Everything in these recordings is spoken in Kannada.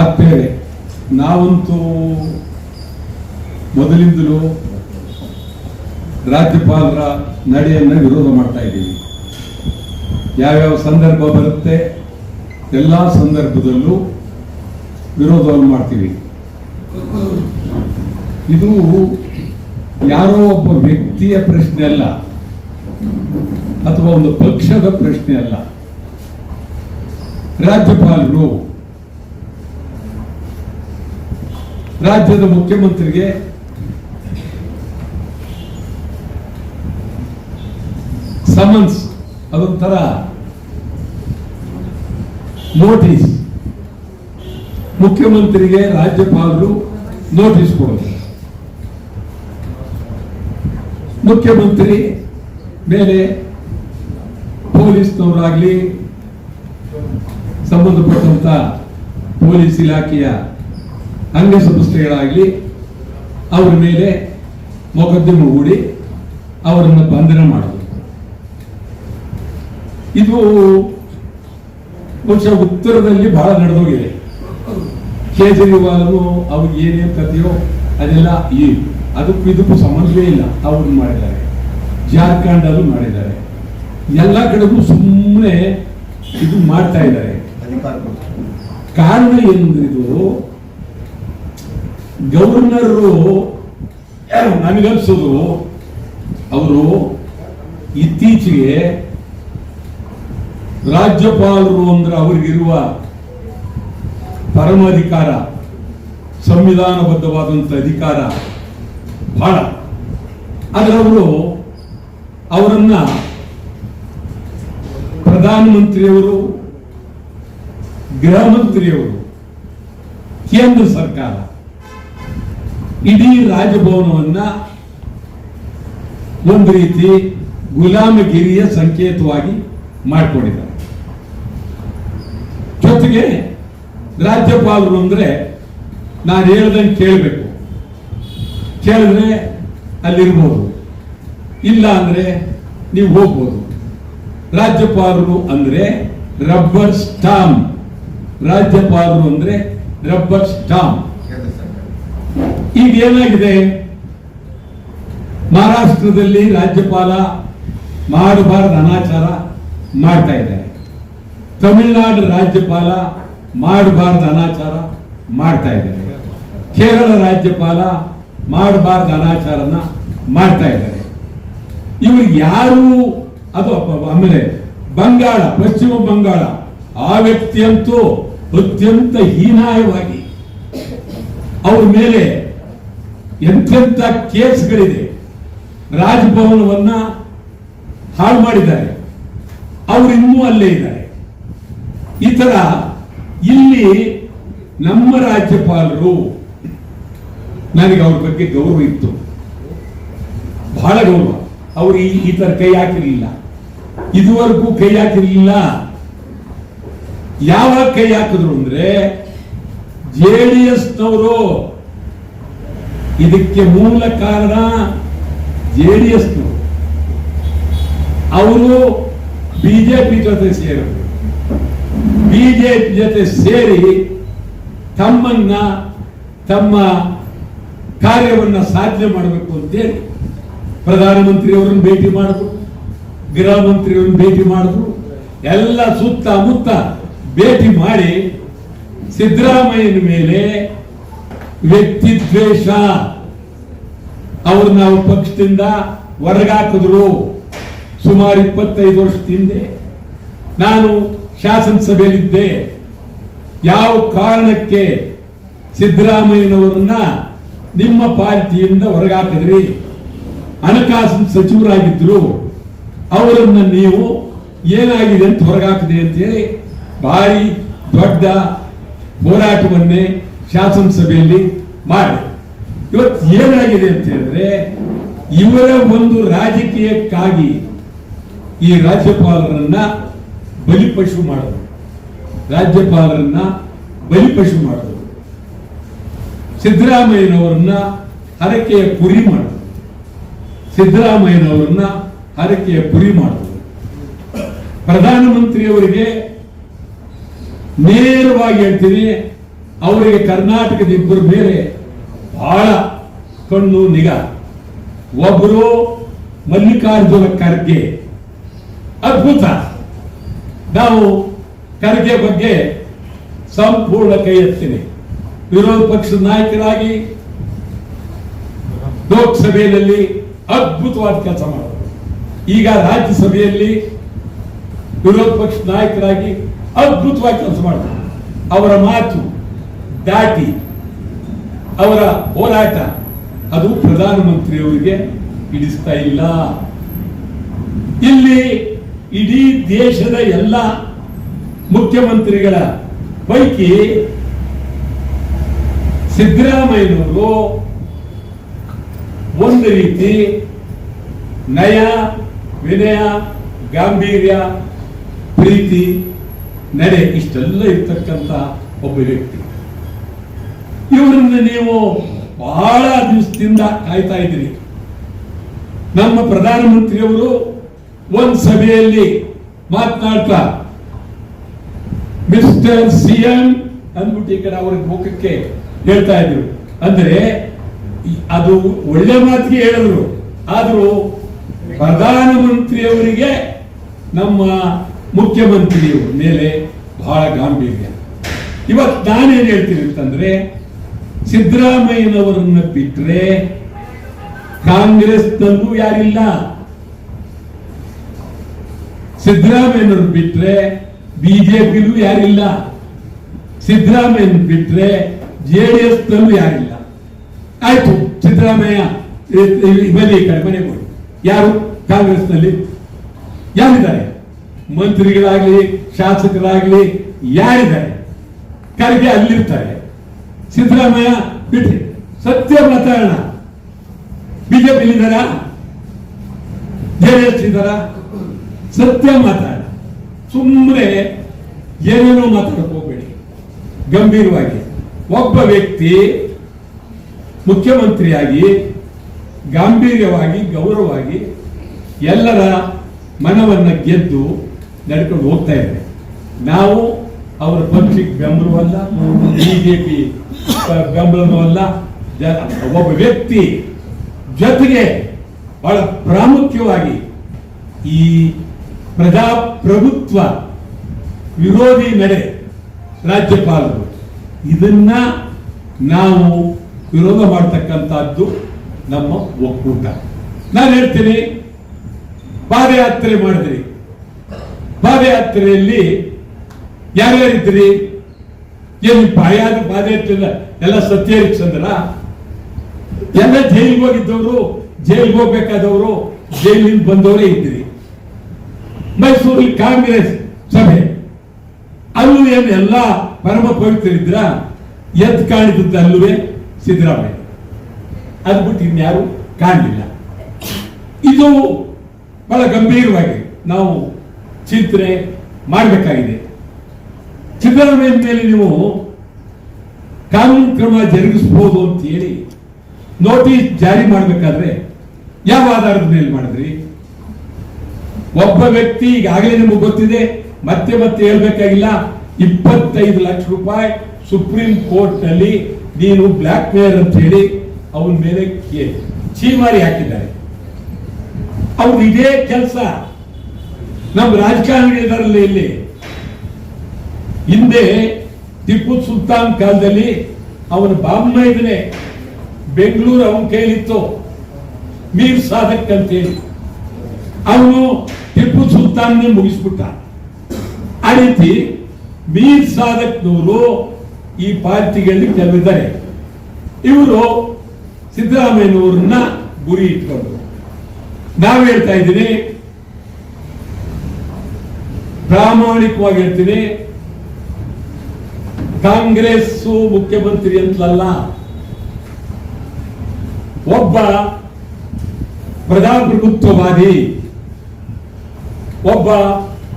ಆತ್ಮೇಲೆ ನಾವಂತೂ ಮೊದಲಿಂದಲೂ ರಾಜ್ಯಪಾಲರ ನಡೆಯನ್ನು ವಿರೋಧ ಮಾಡ್ತಾ ಇದ್ದೀವಿ. ಯಾವ್ಯಾವ ಸಂದರ್ಭ ಬರುತ್ತೆ ಎಲ್ಲ ಸಂದರ್ಭದಲ್ಲೂ ವಿರೋಧವನ್ನು ಮಾಡ್ತೀವಿ. ಇದು ಯಾರೋ ಒಬ್ಬ ವ್ಯಕ್ತಿಯ ಪ್ರಶ್ನೆ ಅಲ್ಲ, ಅಥವಾ ಒಂದು ಪಕ್ಷದ ಪ್ರಶ್ನೆ ಅಲ್ಲ. ರಾಜ್ಯಪಾಲರು ರಾಜ್ಯದ ಮುಖ್ಯಮಂತ್ರಿಗೆ ಸಮನ್ಸ್, ಅದೊಂಥರ ನೋಟಿಸ್ ಮುಖ್ಯಮಂತ್ರಿಗೆ ರಾಜ್ಯಪಾಲರು ನೋಟಿಸ್ ಕೊಡೋದು. ಮುಖ್ಯಮಂತ್ರಿ ಮೇಲೆ ಪೊಲೀಸ್ನವರಾಗ್ಲಿ ಸಂಬಂಧಪಟ್ಟಂತ ಪೊಲೀಸ್ ಇಲಾಖೆಯ ಅಂಗಸಂಸ್ಥೆಗಳಾಗಲಿ ಅವರ ಮೇಲೆ ಮೊಕದ್ದಮೆ ಹೂಡಿ ಅವರನ್ನು ಬಂಧನ ಮಾಡೋದು. ಇದು ಬಹುಶಃ ಉತ್ತರದಲ್ಲಿ ಬಹಳ ನಡೆದೋಗಿದೆ. ಕೇಜ್ರಿವಾಲ್ ಅವ್ರಿಗೆ ಏನೇನು ಕಥೆಯೋ ಅದೆಲ್ಲ ಈ ಅದಕ್ಕೂ ಇದಕ್ಕೂ ಸಂಬಂಧವೇ ಇಲ್ಲ. ಅವ್ರು ಮಾಡಿದ್ದಾರೆ. ಜಾರ್ಖಂಡಲ್ಲೂ ಮಾಡಿದ್ದಾರೆ. ಎಲ್ಲ ಕಡೆಗೂ ಸುಮ್ಮನೆ ಇದು ಮಾಡ್ತಾ ಇದ್ದಾರೆ. ಕಾರಣ ಏನಂದ್ರೆ ಇದು ಗವರ್ನರು ನನಗನ್ಸೋದು ಅವರು ಇತ್ತೀಚೆಗೆ ರಾಜ್ಯಪಾಲರು ಅಂದ್ರೆ ಅವರಿಗಿರುವ ಪರಮಾಧಿಕಾರ ಸಂವಿಧಾನಬದ್ಧವಾದಂಥ ಅಧಿಕಾರ ಬಹಳ. ಆದರೆ ಅವರು ಅವರನ್ನ ಪ್ರಧಾನಮಂತ್ರಿಯವರು ಗೃಹ ಮಂತ್ರಿಯವರು ಕೇಂದ್ರ ಸರ್ಕಾರ ಇಡೀ ರಾಜಭವನವನ್ನ ಒಂದು ರೀತಿ ಗುಲಾಮಗಿರಿಯ ಸಂಕೇತವಾಗಿ ಮಾಡಿಕೊಂಡಿದ್ದಾರೆ. ಜೊತೆಗೆ ರಾಜ್ಯಪಾಲರು ಅಂದ್ರೆ ನಾನು ಹೇಳ್ದಂಗೆ ಕೇಳಬೇಕು. ಕೇಳಿದ್ರೆ ಅಲ್ಲಿರ್ಬೋದು. ಇಲ್ಲ ಅಂದ್ರೆ ನೀವು ಹೋಗ್ಬೋದು. ರಾಜ್ಯಪಾಲರು ಅಂದ್ರೆ ರಬ್ಬರ್ ಸ್ಟಾಂಪ್ ರಾಜ್ಯಪಾಲರು ಅಂದ್ರೆ ರಬ್ಬರ್ ಸ್ಟಾಂಪ್ ಈಗ ಏನಾಗಿದೆ ಮಹಾರಾಷ್ಟ್ರದಲ್ಲಿ ರಾಜ್ಯಪಾಲ ಮಾಡಬಾರದು ಅನಾಚಾರ ಮಾಡ್ತಾ ಇದ್ದಾರೆ ತಮಿಳುನಾಡು ರಾಜ್ಯಪಾಲ ಮಾಡಬಾರದು ಅನಾಚಾರ ಮಾಡ್ತಾ ಇದ್ದಾರೆ ಕೇರಳ ರಾಜ್ಯಪಾಲ ಮಾಡಬಾರದ ಅನಾಚಾರನ ಮಾಡ್ತಾ ಇದ್ದಾರೆ ಇವರು ಯಾರು? ಅದು ಆಮೇಲೆ ಬಂಗಾಳ, ಪಶ್ಚಿಮ ಬಂಗಾಳ. ಆ ವ್ಯಕ್ತಿಯಂತೂ ಅತ್ಯಂತ ಹೀನಾಯವಾಗಿ ಅವ್ರ ಮೇಲೆ ಎಂತೆಂಥ ಕೇಸ್ಗಳಿದೆ. ರಾಜಭವನವನ್ನ ಹಾಳು ಮಾಡಿದ್ದಾರೆ. ಅವರು ಇನ್ನೂ ಅಲ್ಲೇ ಇದ್ದಾರೆ. ಈ ತರ ಇಲ್ಲಿ ನಮ್ಮ ರಾಜ್ಯಪಾಲರು ನನಗೆ ಅವ್ರ ಬಗ್ಗೆ ಗೌರವ ಇತ್ತು. ಬಹಳ ಗೌರವ. ಅವರು ಈ ತರ ಕೈ ಹಾಕಿರಲಿಲ್ಲ. ಇದುವರೆಗೂ ಕೈ ಹಾಕಿರಲಿಲ್ಲ. ಯಾವಾಗ ಕೈ ಹಾಕಿದ್ರು ಅಂದ್ರೆ ಜೆ ಇದಕ್ಕೆ ಮೂಲ ಕಾರಣ ಜೆ ಡಿ ಎಸ್ನವರು ಅವರು ಬಿಜೆಪಿ ಜೊತೆ ಸೇರಿದ್ರು. ಬಿಜೆಪಿ ಜೊತೆ ಸೇರಿ ತಮ್ಮನ್ನ, ತಮ್ಮ ಕಾರ್ಯವನ್ನ ಸಾಧನೆ ಮಾಡಬೇಕು ಅಂತೇಳಿ ಪ್ರಧಾನಮಂತ್ರಿಯವರನ್ನು ಭೇಟಿ ಮಾಡಿದ್ರು, ಗೃಹ ಮಂತ್ರಿಯವರನ್ನು ಭೇಟಿ ಮಾಡಿದ್ರು. ಎಲ್ಲ ಸುತ್ತಮುತ್ತ ಭೇಟಿ ಮಾಡಿ ಸಿದ್ದರಾಮಯ್ಯನ ಮೇಲೆ ವ್ಯಕ್ತಿ ದ್ವೇಷ. ಅವ್ರನ್ನ ಅವ್ರ ಪಕ್ಷದಿಂದ ಹೊರಗಾಕಿದ್ರು. ಸುಮಾರು ಇಪ್ಪತ್ತೈದು ವರ್ಷದ ಹಿಂದೆ ನಾನು ಶಾಸನಸಭೆಯಲ್ಲಿದ್ದೆ. ಯಾವ ಕಾರಣಕ್ಕೆ ಸಿದ್ದರಾಮಯ್ಯನವರನ್ನ ನಿಮ್ಮ ಪಾರ್ಟಿಯಿಂದ ಹೊರಗಾಕಿದ್ರಿ? ಹಣಕಾಸಿನ ಸಚಿವರಾಗಿದ್ರು. ಅವರನ್ನ ನೀವು ಏನಾಗಿದೆ ಅಂತ ಹೊರಗಾಕಿದೆ ಅಂತ ಹೇಳಿ ಭಾರಿ ದೊಡ್ಡ ಹೋರಾಟವನ್ನೇ ಶಾಸನಸಭೆಯಲ್ಲಿ ಮಾಡಿ. ಇವತ್ತು ಏನಾಗಿದೆ ಅಂತ ಹೇಳಿದ್ರೆ, ಇವರ ಒಂದು ರಾಜಕೀಯಕ್ಕಾಗಿ ಈ ರಾಜ್ಯಪಾಲರನ್ನ ಬಲಿಪಶು ಮಾಡೋದು ರಾಜ್ಯಪಾಲರನ್ನ ಬಲಿಪಶು ಮಾಡೋದು ಸಿದ್ದರಾಮಯ್ಯನವರನ್ನ ಹರಕೆಯ ಕುರಿ ಮಾಡೋದು ಸಿದ್ದರಾಮಯ್ಯನವರನ್ನ ಹರಕೆಯ ಕುರಿ ಮಾಡೋದು ಪ್ರಧಾನಮಂತ್ರಿಯವರಿಗೆ ನೇರವಾಗಿ ಹೇಳ್ತೀನಿ ಅವರಿಗೆ ಕರ್ನಾಟಕದ ಇಬ್ಬರು ಮೇಲೆ ಬಹಳ ಕಣ್ಣು ನಿಗಾ. ಒಬ್ಬರು ಮಲ್ಲಿಕಾರ್ಜುನ ಖರ್ಗೆ. ಅದ್ಭುತ. ನಾವು ಖರ್ಗೆ ಬಗ್ಗೆ ಸಂಪೂರ್ಣ ಕೈ ಎತ್ತೀನಿ ವಿರೋಧ ಪಕ್ಷದ ನಾಯಕರಾಗಿ ಲೋಕಸಭೆಯಲ್ಲಿ ಅದ್ಭುತವಾದ ಕೆಲಸ ಮಾಡ್ತಾರೆ ಈಗ ರಾಜ್ಯಸಭೆಯಲ್ಲಿ ವಿರೋಧ ಪಕ್ಷದ ನಾಯಕರಾಗಿ ಅದ್ಭುತವಾಗಿ ಕೆಲಸ ಮಾಡ್ತಾರೆ ಅವರ ಮಾತು ದಾಟಿ ಅವರ ಹೋರಾಟ, ಅದು ಪ್ರಧಾನಮಂತ್ರಿಯವರಿಗೆ ಇಡಿಸ್ತಾ ಇಲ್ಲ. ಇಲ್ಲಿ ಇಡೀ ದೇಶದ ಎಲ್ಲ ಮುಖ್ಯಮಂತ್ರಿಗಳ ಪೈಕಿ ಸಿದ್ದರಾಮಯ್ಯನವರು ಒಂದು ರೀತಿ ನಯ, ವಿನಯ, ಗಾಂಭೀರ್ಯ, ಪ್ರೀತಿ, ನಡೆ, ಇಷ್ಟೆಲ್ಲ ಇರ್ತಕ್ಕಂಥ ಒಬ್ಬ ವ್ಯಕ್ತಿ. ಇವರನ್ನು ನೀವು ಬಹಳ ದಿವಸದಿಂದ ಕಾಯ್ತಾ ಇದ್ದೀರಿ. ನಮ್ಮ ಪ್ರಧಾನಮಂತ್ರಿಯವರು ಒಂದು ಸಭೆಯಲ್ಲಿ ಮಾತನಾಡ್ತಾ, ಮಿಸ್ಟರ್ ಸಿಎಂ ಅಂದ್ಬಿಟ್ಟು ಈ ಕಡೆ ಅವ್ರ ಮುಖಕ್ಕೆ ಹೇಳ್ತಾ ಇದ್ರು. ಅಂದ್ರೆ ಅದು ಒಳ್ಳೆ ಮಾತಿಗೆ ಹೇಳಿದ್ರು. ಆದರೂ ಪ್ರಧಾನಮಂತ್ರಿಯವರಿಗೆ ನಮ್ಮ ಮುಖ್ಯಮಂತ್ರಿಯವರ ಮೇಲೆ ಬಹಳ ಗಾಂಭೀರ್ಯ. ಇವತ್ತು ನಾನೇನ್ ಹೇಳ್ತೀನಿ ಅಂತಂದ್ರೆ ಸಿದ್ದರಾಮಯ್ಯನವರನ್ನ ಬಿಟ್ರೆ ಕಾಂಗ್ರೆಸ್ನಲ್ಲೂ ಯಾರಿಲ್ಲ. ಸಿದ್ದರಾಮಯ್ಯನವ್ರು ಬಿಟ್ರೆ ಬಿಜೆಪಿಲೂ ಯಾರಿಲ್ಲ. ಸಿದ್ದರಾಮಯ್ಯನ ಬಿಟ್ರೆ ಜೆ ಡಿ ಎಸ್ ನಲ್ಲೂ ಯಾರಿಲ್ಲ ಆಯ್ತು ಸಿದ್ದರಾಮಯ್ಯ ಮನೆ ಕಡೆ ಯಾರು? ಕಾಂಗ್ರೆಸ್ನಲ್ಲಿ. ಯಾರಿದ್ದಾರೆ? ಮಂತ್ರಿಗಳಾಗ್ಲಿ, ಶಾಸಕರಾಗ್ಲಿ, ಯಾರಿದ್ದಾರೆ? ಖರ್ಗೆ ಅಲ್ಲಿರ್ತಾರೆ. ಸಿದ್ದರಾಮಯ್ಯ ಬಿಟ್ಟಿ ಸತ್ಯ ಮಾತಾಡೋಣ ಬಿಜೆಪಿ ಇದ್ದಾರಾ? ಜೆಡಿಎಸ್ ಇದ್ದಾರ? ಸತ್ಯ ಮಾತಾಡ. ಸುಮ್ಮನೆ ಏನೇನೋ ಮಾತಾಡಕ್ ಹೋಗ್ಬೇಡಿ. ಗಂಭೀರವಾಗಿ. ಒಬ್ಬ ವ್ಯಕ್ತಿ ಮುಖ್ಯಮಂತ್ರಿಯಾಗಿ ಗಾಂಭೀರ್ಯವಾಗಿ, ಗೌರವವಾಗಿ ಎಲ್ಲರ ಮನವನ್ನು ಗೆದ್ದು ನಡ್ಕೊಂಡು ಹೋಗ್ತಾ ಇದ್ದೆ ನಾವು ಅವರ ಪಕ್ಷಕ್ಕೆ ಬೆಂಬಲವಲ್ಲ. ಬಿಜೆಪಿ ಜ- ಒಬ್ಬ ವ್ಯಕ್ತಿ ಜೊತೆಗೆ ಬಹಳ ಪ್ರಾಮುಖ್ಯವಾಗಿ ಈ ಪ್ರಜಾಪ್ರಭುತ್ವ ವಿರೋಧಿ ನಡೆ ರಾಜ್ಯಪಾಲರು. ಇದನ್ನ ನಾವು ವಿರೋಧ ಮಾಡ್ತಕ್ಕಂಥದ್ದು ನಮ್ಮ ಒಕ್ಕೂಟ. ನಾನು ಹೇಳ್ತೀನಿ, ಪಾದಯಾತ್ರೆ ಮಾಡಿದ್ರಿ. ಪಾದಯಾತ್ರೆಯಲ್ಲಿ ಯಾರ್ಯಾರಿದ್ರಿ ಏನು ಪಾಯಾದ ಪಾದಯಾತ್ರೆ ಇಲ್ಲ, ಸತ್ಯ ಚಂದ್ರ ಎಲ್ಲ ಜೈಲಿಗೆ ಹೋಗಿದ್ದವರು ಜೈಲಿಗೆ ಹೋಗ್ಬೇಕಾದವರು ಜೈಲಿಂದ ಬಂದವರೇ ಇದ್ದೀರಿ. ಮೈಸೂರಲ್ಲಿ ಕಾಂಗ್ರೆಸ್ ಸಭೆ. ಅಲ್ಲೂ ಏನು ಎಲ್ಲ ಪರಮ ಪವಿತ್ರ ಎದ್ ಕಾಣಿದ್ದು ಅಲ್ಲೂ ಸಿದ್ದರಾಮಯ್ಯ. ಅದು ಬಿಟ್ಟು ಇನ್ಯಾರು ಕಾಣಲಿಲ್ಲ. ಇದು ಬಹಳ ಗಂಭೀರವಾಗಿ ನಾವು ಚಿಂತನೆ ಮಾಡಬೇಕಾಗಿದೆ. ಸಿದ್ದರಾಮಯ್ಯ ಮೇಲೆ ನೀವು ಕಾನೂನು ಕ್ರಮ ಜರುಗಿಸಬಹುದು ಅಂತ ಹೇಳಿ ನೋಟಿಸ್ ಜಾರಿ ಮಾಡಬೇಕಾದ್ರೆ ಯಾವ ಆಧಾರದ ಮೇಲೆ ಮಾಡಿದ್ರಿ? ಒಬ್ಬ ವ್ಯಕ್ತಿ ಈಗಾಗಲೇ ನಿಮಗೆ ಗೊತ್ತಿದೆ, ಮತ್ತೆ ಮತ್ತೆ ಹೇಳ್ಬೇಕಾಗಿಲ್ಲ, ಇಪ್ಪತ್ತೈದು ಲಕ್ಷ ರೂಪಾಯಿ ಸುಪ್ರೀಂ ಕೋರ್ಟ್ ಅಲ್ಲಿ ನೀನು ಬ್ಲಾಕ್ ಮೇಯರ್ ಅಂತ ಹೇಳಿ ಅವನ ಮೇಲೆ ಚೀಮಾರಿ ಹಾಕಿದ್ದಾರೆ. ಅವ್ರು ಇದೇ ಕೆಲಸ. ನಮ್ಮ ರಾಜಕಾರಣಿಗಳಲ್ಲಿ ಇಲ್ಲಿ. ಹಿಂದೆ ಟಿಪ್ಪು ಸುಲ್ತಾನ್ ಕಾಲದಲ್ಲಿ ಅವನ ಬಾಮ್ಮ ಇದನ್ನೇ ಬೆಂಗಳೂರು ಅವನ ಕೇಳಿತ್ತು ಮೀರ್ ಸಾಧಕ್ ಅಂತೇಳಿ. ಅವನು ಟಿಪ್ಪು ಸುಲ್ತಾನ್ ಮುಗಿಸ್ಬಿಟ್ಟ. ಆ ರೀತಿ ಮೀರ್ ಸಾಧಕ್ನವರು ಈ ಪಾರ್ಟಿಗಳಲ್ಲಿ ಕೆಲವಿದ್ದಾರೆ. ಇವರು ಸಿದ್ದರಾಮಯ್ಯನವ್ರನ್ನ ಗುರಿ ಇಟ್ಕೊಂಡು ನಾವು ಹೇಳ್ತಾ ಇದ್ದೀನಿ, ಪ್ರಾಮಾಣಿಕವಾಗಿ ಹೇಳ್ತೀನಿ ಕಾಂಗ್ರೆಸ್ ಮುಖ್ಯಮಂತ್ರಿ ಅಂತಲಲ್ಲ, ಒಬ್ಬ ಪ್ರಜಾಪ್ರಭುತ್ವವಾದಿ ಒಬ್ಬ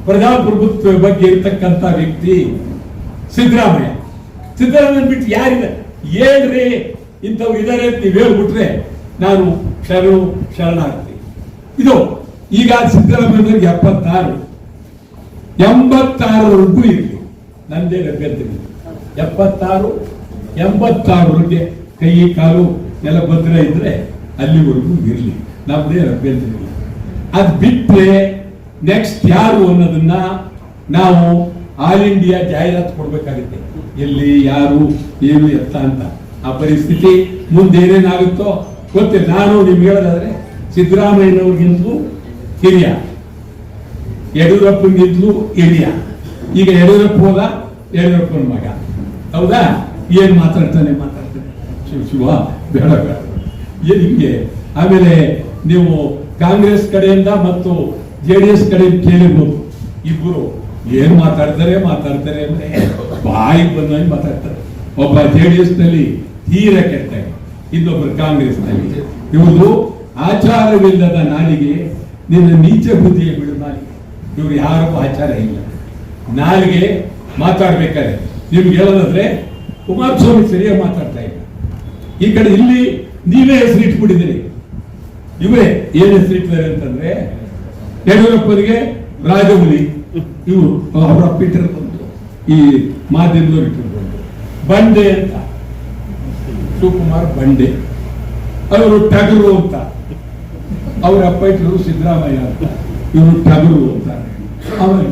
ಪ್ರಜಾಪ್ರಭುತ್ವ ಬಗ್ಗೆ ಇರ್ತಕ್ಕಂಥ ವ್ಯಕ್ತಿ ಸಿದ್ದರಾಮಯ್ಯ. ಸಿದ್ದರಾಮಯ್ಯ ಬಿಟ್ಟು ಯಾರಿದೆ ಏನ್ರಿ ಇಂಥವ್ರು ಇದಾರೆ ಅಂತ ನೀವು ಹೇಳ್ಬಿಟ್ರೆ ನಾನು ಶರಣು ಶರಣಾರ್ಥಿ ಇದು ಈಗ ಸಿದ್ದರಾಮಯ್ಯನಿಗೆ ಎಪ್ಪತ್ತಾರು. ಎಂಬತ್ತಾರವರೆಗೂ ಇರಲಿ. ನಂದೇ ಅಭ್ಯರ್ಥಿ ಎಪ್ಪತ್ತಾರು ಎಂಬತ್ತಾರವರೆಗೆ ಕೈ, ಕಾಲು ಎಲ್ಲ ಭದ್ರ ಇದ್ರೆ ಅಲ್ಲಿವರೆಗೂ ಇರಲಿ. ನಮ್ಮದೇ ಅಭ್ಯಂತರ ಅದು ಬಿಟ್ಟರೆ ನೆಕ್ಸ್ಟ್ ಯಾರು ಅನ್ನೋದನ್ನ ನಾವು ಆಲ್ ಇಂಡಿಯಾ ಜಾಹೀರಾತು ಕೊಡ್ಬೇಕಾಗುತ್ತೆ. ಎಲ್ಲಿ, ಯಾರು, ಏನು, ಎತ್ತ ಅಂತ. ಆ ಪರಿಸ್ಥಿತಿ ಮುಂದೆ ಏನೇನಾಗುತ್ತೋ ಗೊತ್ತಿಲ್ಲ ನಾನು ನಿಮ್ಗೆ ಹೇಳೋದಾದ್ರೆ ಸಿದ್ದರಾಮಯ್ಯನವ್ರಿಗಿಂತಲೂ ಹಿರಿಯ, ಯಡಿಯೂರಪ್ಪನಿಗಿಂತಲೂ ಹಿರಿಯ. ಈಗ ಯಡಿಯೂರಪ್ಪ ಹೋದ, ಯಡಿಯೂರಪ್ಪನ ಮಗ. ಹೌದಾ? ಏನ್ ಮಾತಾಡ್ತಾನೆ ಮಾತಾಡ್ತಾನೆ? ಶಿವ ಶಿವ, ಬೇಡ ಬೇಡ. ಹಿಂಗೆ. ಆಮೇಲೆ ನೀವು ಕಾಂಗ್ರೆಸ್ ಕಡೆಯಿಂದ ಮತ್ತು ಜೆ ಡಿ ಎಸ್ ಕಡೆಯಿಂದ ಕೇಳಿರ್ಬೋದು. ಇಬ್ಬರು ಏನ್ ಮಾತಾಡ್ತಾರೆ ಮಾತಾಡ್ತಾರೆ ಅಂದ್ರೆ ಬಾಯಿ ಬಂದಂಗೆ ಮಾತಾಡ್ತಾರೆ. ಒಬ್ಬ ಜೆ ಡಿ ಎಸ್ನಲ್ಲಿ ತೀರ ಕೆಟ್ಟ ಇನ್ನೊಬ್ಬರು ಕಾಂಗ್ರೆಸ್ನಲ್ಲಿ ಇವರು ಆಚಾರವಿಲ್ಲದ ನಾಲಿಗೆ, ನಿನ್ನ ನೀಚ ಬುದ್ಧಿಯ ಬಿಡು ನಾಲಿಗೆ ಇವ್ರು ಯಾರಿಗೂ ಆಚಾರ ಇಲ್ಲ. ನಾಲಿಗೆ ಮಾತಾಡ್ಬೇಕಾದ್ರೆ ನಿಮ್ಗೆ ಹೇಳೋದಾದ್ರೆ ಕುಮಾರಸ್ವಾಮಿ ಸರಿಯಾಗಿ ಮಾತಾಡ್ತಾ ಇಲ್ಲ. ಈ ಕಡೆ ಇಲ್ಲಿ ನೀವೇ ಹೆಸರು ಇಟ್ಬಿಟ್ಟಿದ್ದೀರಿ ಇವರೇ ಏನ್ ಹೆಸರು ಇಟ್ಟಿದ್ದಾರೆ ಅಂತಂದ್ರೆ ಯಡಿಯೂರಪ್ಪನಿಗೆ ರಾಜಮುಲಿ ಇವರು ಅವರ ಪೀಟರ್ ಬಂತು. ಈ ಮಾಧ್ಯಮದವ್ರು ಇಟ್ಟಿರ್ಬೋದು. ಬಂಡೆ ಅಂತ. ಶಿವಕುಮಾರ್ ಬಂಡೆ. ಅವರು ಟಗರು ಅಂತ. ಅವ್ರ ಅಪ್ಪ ಇಟ್ಟರು ಸಿದ್ದರಾಮಯ್ಯ ಅಂತ. ಇವರು ಟಗರು ಅಂತ.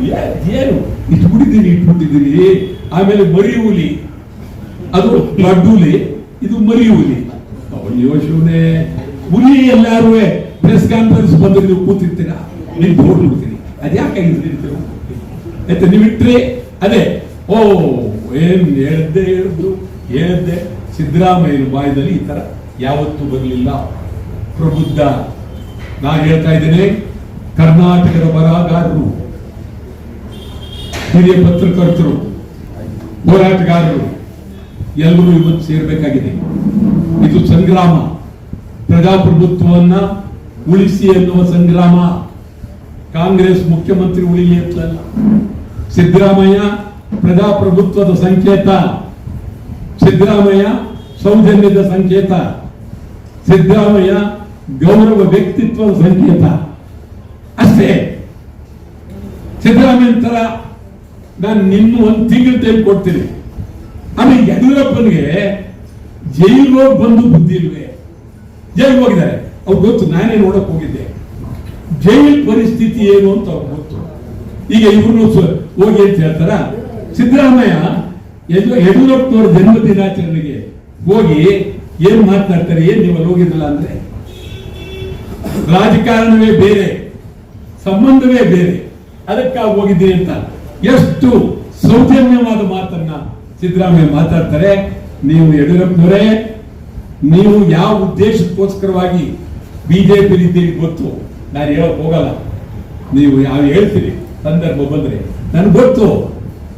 ಏ- ಏನು? ಇಟ್ಬಿಟ್ಟಿದ್ದೀರಿ ಇಟ್ಬಿಟ್ಟಿದ್ದೀರಿ. ಆಮೇಲೆ ಮರಿ ಹುಲಿ ಅದು ಲಡ್ಡುಲಿ ಹುಲಿ ಇದು ಮರಿ ಹುಲಿ ಅಯ್ಯೋ ಶಿವನೇ ಹುಲಿ ಎಲ್ಲಾರು ಪ್ರೆಸ್ ಕಾನ್ಫರೆನ್ಸ್ ಬಂದ್ರೆ ನೀವು ಕೂತಿರ್ತೀರಾ? ಬೋರ್ಡ್ ಹೋಗ್ತೀರಿ ಅದ್ಯಾಕೆ ಇರ್ತೀರಿ ಆಯ್ತಾ ನೀವು ಇಟ್ರೆ. ಅದೇ ಓ ಏನ್ ಹೇಳ್ದೆ ಹೇಳಿದ್ರು ಹೇಳ್ದೆ. ಸಿದ್ದರಾಮಯ್ಯನ ಬಾಯದಲ್ಲಿ ಈ ತರ ಯಾವತ್ತೂ ಬರಲಿಲ್ಲ. ಪ್ರಬುದ್ಧ. ನಾನು ಹೇಳ್ತಾ ಇದ್ದೇನೆ ಕರ್ನಾಟಕದ ಬರಹಗಾರರು ಹಿರಿಯ ಪತ್ರಕರ್ತರು ಹೋರಾಟಗಾರರು ಎಲ್ಲರೂ ಇವತ್ತು ಸೇರ್ಬೇಕಾಗಿದೆ. ಇದು ಸಂಗ್ರಾಮ. ಪ್ರಜಾಪ್ರಭುತ್ವವನ್ನ ಉಳಿಸಿ ಎನ್ನುವ ಸಂಗ್ರಾಮ. ಕಾಂಗ್ರೆಸ್ ಮುಖ್ಯಮಂತ್ರಿ ಉಳಿಲಿ ಅಂತಲ್ಲ. ಸಿದ್ದರಾಮಯ್ಯ ಪ್ರಜಾಪ್ರಭುತ್ವದ ಸಂಕೇತ. ಸಿದ್ದರಾಮಯ್ಯ ಸೌಜನ್ಯದ ಸಂಕೇತ. ಸಿದ್ದರಾಮಯ್ಯ ಗೌರವ ವ್ಯಕ್ತಿತ್ವದ ಸಂಕೇತ. ಅಷ್ಟೇ. ಸಿದ್ದರಾಮಯ್ಯ ನಾನು ನಿಮ್ಮ ಒಂದು ತಿಂಗಳು ಟೈಮ್ ಕೊಡ್ತೀನಿ. ಆಮೇಲೆ ಯಡಿಯೂರಪ್ಪನಿಗೆ ಜೈಲು ಬಂದು ಬುದ್ಧಿ ಇಲ್ವೆ? ಜೈಲ್ ಹೋಗಿದ್ದಾರೆ. ಅವ್ರು ಗೊತ್ತು ನಾನೇ ನೋಡಕ್ ಹೋಗಿದ್ದೆ. ಜೈಲ್ ಪರಿಸ್ಥಿತಿ ಏನು ಅಂತ ಅವ್ರು ಗೊತ್ತು. ಈಗ ಇವ್ರನ್ನು ಸ- ಹೋಗಿ ಅಂತ ಹೇಳ್ತಾರ? ಸಿದ್ದರಾಮಯ್ಯ, ಯಡಿಯೂ- ಯಡಿಯೂರಪ್ಪನವರ ಜನ್ಮ ದಿನಾಚರಣೆಗೆ ಹೋಗಿ ಏನ್ ಮಾತಾಡ್ತಾರೆ, ಏನ್ ನೀವು ಹೋಗಿದ್ರಲ್ಲ ಅಂದ್ರೆ? ರಾಜಕಾರಣವೇ ಬೇರೆ, ಸಂಬಂಧವೇ ಬೇರೆ. ಅದಕ್ಕಾಗಿ ಹೋಗಿದ್ದೀನಿ ಅಂತ. ಎಷ್ಟು ಸೌಜನ್ಯವಾದ ಮಾತನ್ನ ಸಿದ್ದರಾಮಯ್ಯ ಮಾತಾಡ್ತಾರೆ, ನೀವು ಯಡಿಯೂರಪ್ಪನವರೇ, ನೀವು ಯಾವ ಉದ್ದೇಶಕ್ಕೋಸ್ಕರವಾಗಿ ಬಿಜೆಪಿ ಇದ್ದೀರಿ ಗೊತ್ತು. ನಾನು ಹೇಳಕ್ ಹೋಗಲ್ಲ. ನೀವು ಯಾವ ಹೇಳ್ತೀರಿ? ಸಂದರ್ಭ ಬಂದ್ರೆ. ನನ್ಗೆ ಗೊತ್ತು.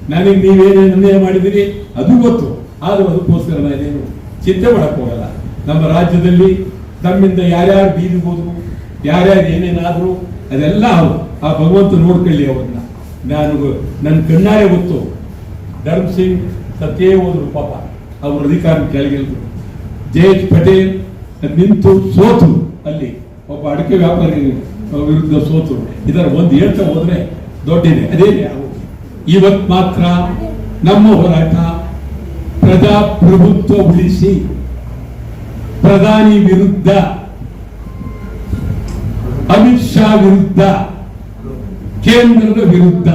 ನನಗೆ ನೀವೇನೇನು ಅನ್ಯಾಯ ಮಾಡಿದಿರಿ, ಅದು ಗೊತ್ತು. ಆದ್ರೂ ಅದಕ್ಕೋಸ್ಕರ ನಾನೇನು ಚಿಂತೆ ಮಾಡಕ್ ಹೋಗಲ್ಲ. ನಮ್ಮ ರಾಜ್ಯದಲ್ಲಿ ತಮ್ಮಿಂದ ಯಾರ್ಯಾರು ಬೀದಿಗೆ ಹೋದ್ರು, ಯಾರ್ಯಾರು ಏನೇನಾದ್ರು, ಅದೆಲ್ಲ ಆ ಭಗವಂತ ನೋಡ್ಕೊಳ್ಳಿ ಅವ್ರನ್ನ ನಾನು ನನ್ನ ಕಣ್ಣಾರೆ ಗೊತ್ತು. ಧರ್ಮ್ ಸಿಂಗ್ ಸತ್ಯೇ ಹೋದ್ರು ಪಾಪ. ಅವ್ರ ಅಧಿಕಾರ ಕೆಳಗಿಳಿದ್ರು ಜಯೇಶ್ ಪಟೇಲ್ ನಿಂತು ಸೋತು ಅಲ್ಲಿ. ಒಬ್ಬ ಅಡಿಕೆ ವ್ಯಾಪಾರಿ ವಿರುದ್ಧ ಸೋತು. ಇದರ ಒಂದು ಹೇಳ್ತಾ ಹೋದ್ರೆ ದೊಡ್ಡಿದೆ. ಅದೇ ಇವತ್ ಮಾತ್ರ ನಮ್ಮ ಹೋರಾಟ ಪ್ರಜಾಪ್ರಭುತ್ವ ಉಳಿಸಿ. ಪ್ರಧಾನಿ ವಿರುದ್ಧ, ಅಮಿತ್ ಶಾ ವಿರುದ್ಧ. ಕೇಂದ್ರದ ವಿರುದ್ಧ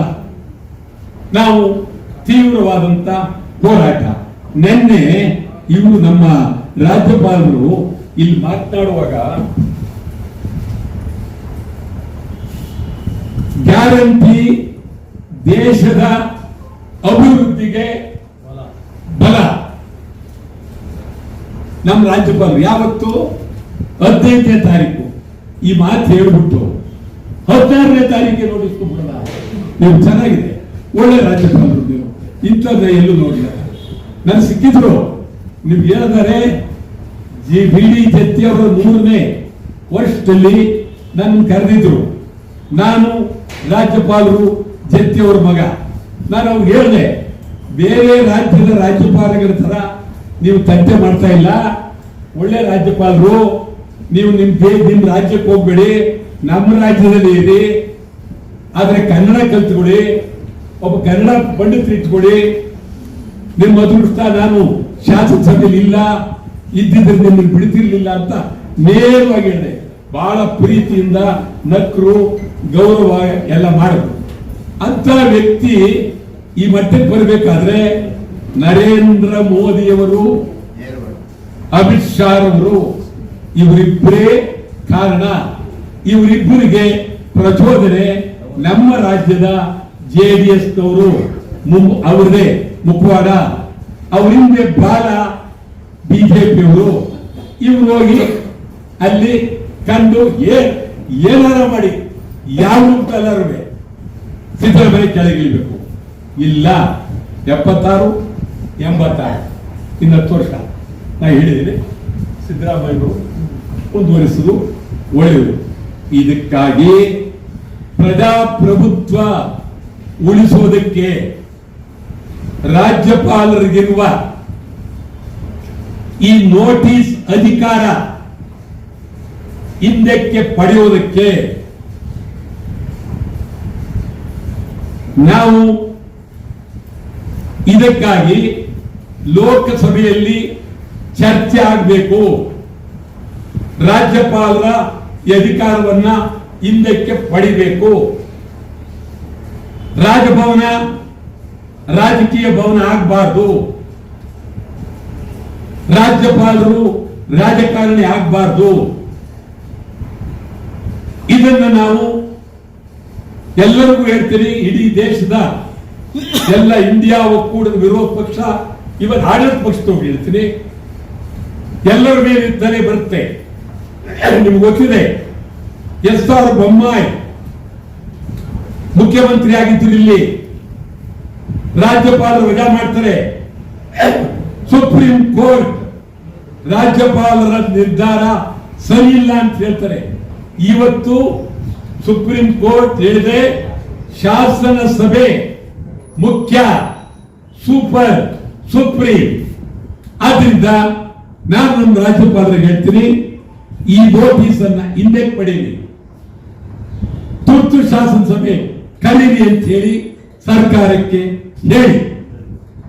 ನಾವು ತೀವ್ರವಾದಂತ ಹೋರಾಟ. ನಿನ್ನೆ ಇವರು ನಮ್ಮ ರಾಜ್ಯಪಾಲರು ಇಲ್ಲಿ ಮಾತನಾಡುವಾಗ ಗ್ಯಾರಂಟಿ ದೇಶದ ಅಭಿವೃದ್ಧಿಗೆ ಬಲ. ನಮ್ಮ ರಾಜ್ಯಪಾಲರು, ಯಾವತ್ತು ಹದಿನೈದನೇ ತಾರೀಕು ಈ ಮಾತು ಹೇಳ್ಬಿಟ್ಟು ಹದಿನಾರನೇ ತಾರೀಕಿಗೆ ನೋಡಿಸ್ಕೊಂಡ್ಬಿಡೋಣ ನೀವು ಚೆನ್ನಾಗಿದೆ. ಒಳ್ಳೆ ರಾಜ್ಯಪಾಲರು ನೀವು. ಇಂಥದ್ದ ಎಲ್ಲೂ ನೋಡಿಲ್ಲ. ನನ್ ಸಿಕ್ಕಿದ್ರು. ನಿಮ್ಗೆ ಹೇಳಿದ್ದಾರೆ ಜಿ ಬಿ ಡಿ ಜತ್ತಿ ಅವರ ಮೂರನೇ ವರ್ಷದಲ್ಲಿ ನನ್ನ ಕರೆದಿದ್ರು. ನಾನು ರಾಜ್ಯಪಾಲರು, ಜತ್ತಿ ಅವರ ಮಗ. ನಾನು ಅವ್ರಿಗೆ ಹೇಳಿದೆ, ಬೇರೆ ರಾಜ್ಯದ ರಾಜ್ಯಪಾಲಗಳ ಥರ ನೀವು ತಂತೆ ಮಾಡ್ತಾ ಇಲ್ಲ. ಒಳ್ಳೆ ರಾಜ್ಯಪಾಲರು, ನೀವು ನಿಮ್ಮ ನಿಮ್ಮ ನಿಮ್ ರಾಜ್ಯಕ್ಕೆ ಹೋಗ್ಬೇಡಿ. ನಮ್ಮ ರಾಜ್ಯದಲ್ಲಿ ಇದೆ. ಆದ್ರೆ ಕನ್ನಡ ಕಲ್ತ್ಕೊಳ್ಳಿ ಒಬ್ಬ ಕನ್ನಡ ಪಂಡಿತ ಇಟ್ಕೊಳ್ಳಿ. ನಿಮ್ಮ ಅದೃಷ್ಟ ನಾನು ಶಾಸನಸಭೆಯಲ್ಲಿ ಇಲ್ಲ ಇದ್ದಿದ್ರೆ ನಿಮ್ಮನ್ನು ಬಿಡ್ತಿರ್ಲಿಲ್ಲ ಅಂತ ನೇರವಾಗಿ ಹೇಳಿದೆ. ಬಹಳ ಪ್ರೀತಿಯಿಂದ ನಕ್ರು ಗೌರವ ಎಲ್ಲ ಮಾಡಿದ್ರು ಅಂತ ವ್ಯಕ್ತಿ ಈ ಮಟ್ಟಕ್ಕೆ ಬರಬೇಕಾದ್ರೆ ನರೇಂದ್ರ ಮೋದಿಯವರು ಅಮಿತ್ ಶಾ ಅವರು ಇವರಿಬ್ಬರೇ ಕಾರಣ. ಇವರಿಬ್ಬರಿಗೆ ಪ್ರಚೋದನೆ ನಮ್ಮ ರಾಜ್ಯದ ಜೆ ಡಿ ಎಸ್ ನವರು. ಅವ್ರದೇ ಮುಖವಾಡ ಅವ್ರ ಹಿಂದೆ ಬಾಲ ಬಿಜೆಪಿಯವರು ಇವ್ರು ಹೋಗಿ ಅಲ್ಲಿ ಕಂಡು ಏನಾರ ಮಾಡಿ. ಯಾವ ಕಲರ್ವೆ ಸಿದ್ದರಾಮಯ್ಯ ಕೆಳಗಿಳಬೇಕು ಇಲ್ಲ, ಎಪ್ಪತ್ತಾರು, ಎಂಬತ್ತಾರು. ಇನ್ನು ಹತ್ತು ವರ್ಷ. ನಾ ಹೇಳಿದ್ದೀನಿ ಸಿದ್ದರಾಮಯ್ಯರು ಮುಂದುವರಿಸುವುದು ಒಳ್ಳೆಯದು ಇದಕ್ಕಾಗಿ ಪ್ರಜಾಪ್ರಭುತ್ವ ಉಳಿಸೋದಕ್ಕೆ ರಾಜ್ಯಪಾಲರಿಗಿರುವ ಈ ನೋಟಿಸ್ ಅಧಿಕಾರ ಹಿಂದಕ್ಕೆ ಪಡೆಯೋದಕ್ಕೆ ನಾವು ಇದಕ್ಕಾಗಿ ಲೋಕಸಭೆಯಲ್ಲಿ ಚರ್ಚೆ ಆಗಬೇಕು. ರಾಜ್ಯಪಾಲರ ಈ ಅಧಿಕಾರವನ್ನ ಹಿಂದಕ್ಕೆ ಪಡಿಬೇಕು. ರಾಜಭವನ, ರಾಜಕೀಯ ಭವನ ಆಗಬಾರ್ದು. ರಾಜ್ಯಪಾಲರು ರಾಜಕಾರಣಿ ಆಗಬಾರ್ದು. ಇದನ್ನ ನಾವು ಎಲ್ಲರಿಗೂ ಹೇಳ್ತೀನಿ, ಇಡೀ ದೇಶದ ಎಲ್ಲ ಇಂಡಿಯಾ ಒಕ್ಕೂಟದ ವಿರೋಧ ಪಕ್ಷ, ಇವತ್ತು ಆಡಳಿತ ಪಕ್ಷದವ್ರು ಹೇಳ್ತೀನಿ, ಎಲ್ಲರ ಮೇಲೆ ಇದ್ದರೆ ಬರುತ್ತೆ. ನಿಮ್ಗೆ ಗೊತ್ತಿದೆ? ಎಸ್ ಆರ್ ಬೊಮ್ಮಾಯಿ ಮುಖ್ಯಮಂತ್ರಿ ಆಗಿದ್ದರು ಇಲ್ಲಿ. ರಾಜ್ಯಪಾಲರು ವಜಾ ಮಾಡ್ತಾರೆ. ಸುಪ್ರೀಂ ಕೋರ್ಟ್ ರಾಜ್ಯಪಾಲರ ನಿರ್ಧಾರ ಸರಿ ಇಲ್ಲ ಅಂತ ಹೇಳ್ತಾರೆ. ಇವತ್ತು ಸುಪ್ರೀಂ ಕೋರ್ಟ್ ಹೇಳಿದೆ ಶಾಸನ ಸಭೆ ಮುಖ್ಯ, ಸೂಪರ್, ಸುಪ್ರೀಂ. ಆದ್ರಿಂದ ನಾನು ನಮ್ಮ ರಾಜ್ಯಪಾಲರಿಗೆ ಹೇಳ್ತೀನಿ ಈ ನೋಟಿಸ್ ಅನ್ನ ಹಿಂದೆ ಪಡೀರಿ ತುರ್ತು ಶಾಸನಸಭೆ ಕರೀರಿ ಅಂತ ಹೇಳಿ ಸರ್ಕಾರಕ್ಕೆ ಹೇಳಿ.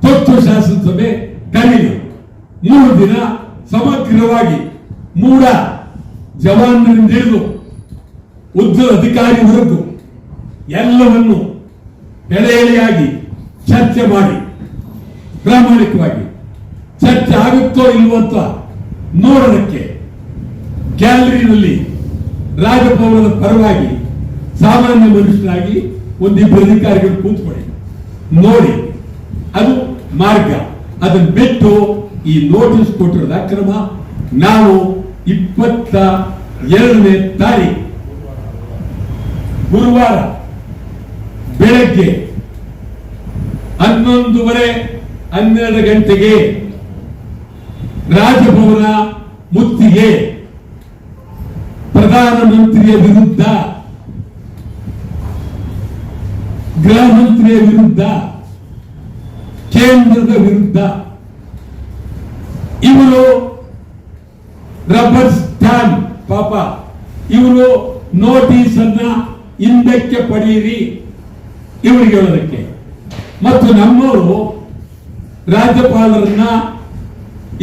ತುರ್ತು ಶಾಸನಸಭೆ ಕರೀರಿ ಮೂರು ದಿನ ಸಮಗ್ರವಾಗಿ ಮೂಡ ಜವಾನರಿಂದ ಹಿಡಿದು ಉದ್ದ ಅಧಿಕಾರಿವರೆಗೂ ಎಲ್ಲವನ್ನು ಎಳೆ ಎಳೆಯಾಗಿ ಚರ್ಚೆ ಮಾಡಿ. ಪ್ರಾಮಾಣಿಕವಾಗಿ ಚರ್ಚೆ ಆಗುತ್ತೋ ಇಲ್ವೋ ಅಂತ ನೋಡೋದಕ್ಕೆ ಗ್ಯಾಲರಿನಲ್ಲಿ ರಾಜಭವನದ ಪರವಾಗಿ ಸಾಮಾನ್ಯ ಮನುಷ್ಯರಾಗಿ ಒಂದಿಬ್ಬರು ಅಧಿಕಾರಿಗಳು ಕೂತ್ಕೊಳ್ಳಿ. ನೋಡಿ, ಅದು ಮಾರ್ಗ. ಅದನ್ನು ಬಿಟ್ಟು ಈ ನೋಟಿಸ್ ಕೊಟ್ಟಿರೋದು ಅಕ್ರಮ. ನಾವು ಇಪ್ಪತ್ತ ಎರಡನೇ ತಾರೀಕು ಗುರುವಾರ ಬೆಳಗ್ಗೆ ಹನ್ನೊಂದುವರೆ ಹನ್ನೆರಡು ಗಂಟೆಗೆ ರಾಜಭವನ ಮುತ್ತಿಗೆ ಪ್ರಧಾನಮಂತ್ರಿಯ ವಿರುದ್ಧ, ಗೃಹ ಮಂತ್ರಿಯ ವಿರುದ್ಧ, ಕೇಂದ್ರದ ವಿರುದ್ಧ ಇವರು ರಬ್ಬರ್ ಸ್ಟ್ಯಾಂಡ್, ಪಾಪ, ಇವರು ನೋಟಿಸ್ ಅನ್ನ ಹಿಂದಕ್ಕೆ ಪಡೆಯಿರಿ ಇವರಿಗೆ ಹೇಳೋದಕ್ಕೆ. ಮತ್ತು ನಮ್ಮವರು ರಾಜ್ಯಪಾಲರನ್ನ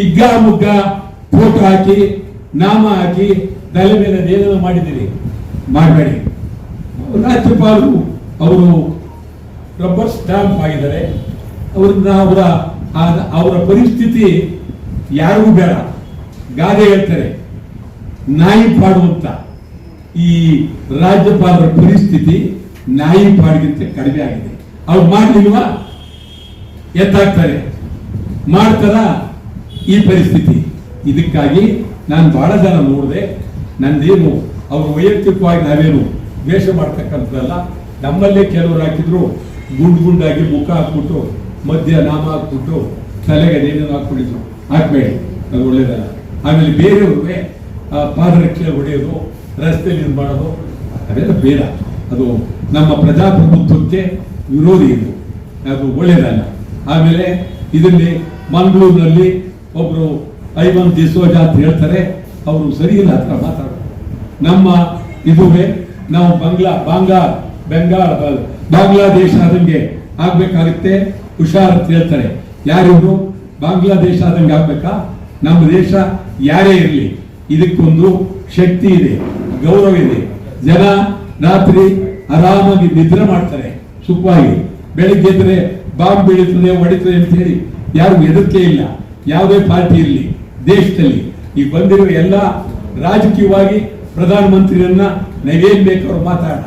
ಇಗ್ಗಾಮುಗ್ಗ ಫೋಟೋ ಹಾಕಿ, ನಾಮ ಹಾಕಿ ತಲೆ ಮೇಲೆ ನೇಮನ ಮಾಡಿದ್ದೀರಿ. ಮಾಡಬೇಡಿ. ರಾಜ್ಯಪಾಲರು ಅವರು ರಬ್ಬರ್ ಸ್ಟಾಂಪ್ ಆಗಿದ್ದಾರೆ. ಅವ್ರನ್ನ ಅವರ ಅವರ ಪರಿಸ್ಥಿತಿ ಯಾರಿಗೂ ಬೇಡ. ಗಾದೆ ಹೇಳ್ತಾರೆ, ನಾಯಿ ಪಾಡುವಂತ ಈ ರಾಜ್ಯಪಾಲರ ಪರಿಸ್ಥಿತಿ ನಾಯಿ ಪಾಡಿಗಿಂತ ಕಡಿಮೆ ಆಗಿದೆ. ಅವ್ರು ಮಾಡಲಿಲ್ವಾ? ಎತ್ತಾಗ್ತಾರೆ. ಮಾಡ್ತಾರ? ಈ ಪರಿಸ್ಥಿತಿ. ಇದಕ್ಕಾಗಿ ನಾನು ಬಹಳ ಜನ ನೋಡಿದೆ ನಂದೇನು? ಅವ್ರು ವೈಯಕ್ತಿಕವಾಗಿ ನಾವೇನು? ದ್ವೇಷ ಮಾಡ್ತಕ್ಕಂಥದ್ದಲ್ಲ. ನಮ್ಮಲ್ಲೇ ಕೆಲವರು ಹಾಕಿದ್ರು, ಗುಂಡು ಗುಂಡಾಗಿ ಮುಖ ಹಾಕ್ಬಿಟ್ಟು ಮಧ್ಯ ನಾಮ ಹಾಕ್ಬಿಟ್ಟು, ತಲೆಗೆ ನೇಣನ್ನು ಹಾಕ್ಬಿಟ್ಟಿದ್ರು. ಹಾಕ್ಬೇಡಿ, ಅದು ಒಳ್ಳೇದಲ್ಲ. ಆಮೇಲೆ ಬೇರೆಯವ್ರಿಗೆ ಪಾದರಕ್ಷೆ ಹೊಡೆಯೋದು ರಸ್ತೆಯಲ್ಲಿ ಇದು ಮಾಡೋದು ಅದೆಲ್ಲ ಬೇಡ. ಅದು ನಮ್ಮ ಪ್ರಜಾಪ್ರಭುತ್ವಕ್ಕೆ ವಿರೋಧಿ ಇದು. ಅದು ಒಳ್ಳೇದಲ್ಲ. ಆಮೇಲೆ ಇದರಲ್ಲಿ ಮಂಗಳೂರಿನಲ್ಲಿ ಒಬ್ಬರು ಐವನ್ ಜಿಸೋಜಾ ಅಂತ ಹೇಳ್ತಾರೆ. ಅವರು ಸರಿ ಇಲ್ಲ ಹತ್ರ ಮಾತಾಡೋದು ನಮ್ಮ ಇದುವೇ ನಾವು ಬಂಗ್ಲಾ, ಬಾಂಗ್ಲಾ, ಬೆಂಗಾಳ ಬಾಂಗ್ಲಾದೇಶ ಆದಂಗೆ ಆಗ್ಬೇಕಾಗುತ್ತೆ. ಹುಷಾರ್ ಅಂತ ಹೇಳ್ತಾರೆ. ಯಾರಿಗೂ ಬಾಂಗ್ಲಾದೇಶ ಆದಂಗೆ ಆಗ್ಬೇಕಾ? ನಮ್ಮ ದೇಶ ಯಾರೇ ಇರಲಿ, ಇದಕ್ಕೊಂದು ಶಕ್ತಿ ಇದೆ, ಗೌರವ ಇದೆ. ಜನ ರಾತ್ರಿ ಆರಾಮಾಗಿ ನಿದ್ರೆ ಮಾಡ್ತಾರೆ, ಸುಖವಾಗಿ. ಬೆಳಿಗ್ಗೆ ಎದ್ರೆ ಬಾಂಬ್ ಬೀಳುತ್ತದೆ, ಹೊಡಿತದೆ ಅಂತ ಹೇಳಿ ಯಾರು ಹೆದರಿಕೆ ಇಲ್ಲ. ಯಾವುದೇ ಪಾರ್ಟಿ ಇರಲಿ, ದೇಶದಲ್ಲಿ ಈಗ ಬಂದಿರುವ ಎಲ್ಲ ರಾಜಕೀಯವಾಗಿ ಪ್ರಧಾನಮಂತ್ರಿಯನ್ನ ಮಂತ್ರಿಯನ್ನ ಬೇಕು ಅವ್ರು ಮಾತಾಡೋಣ.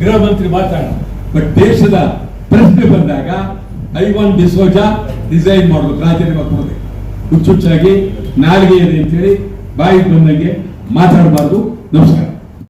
ಗೃಹ ಮಂತ್ರಿ ಮಾತಾಡೋಣ. ಬಟ್ ದೇಶದ ಪ್ರಶ್ನೆ ಬಂದಾಗ ಐವಾನ್ ಡಿಸೋಜ ರಿಸೈನ್ ಮಾಡಬೇಕು, ರಾಜೀನಾಮೆ ಕೊಡಬೇಕು ಹುಚ್ಚುಚ್ಚಾಗಿ ನಾಲಿಗೆ ಇದೆ ಅಂತೇಳಿ ಬಾಯಿ ಬಂದಂಗೆ ಮಾತಾಡಬಾರ್ದು. ನಮಸ್ಕಾರ.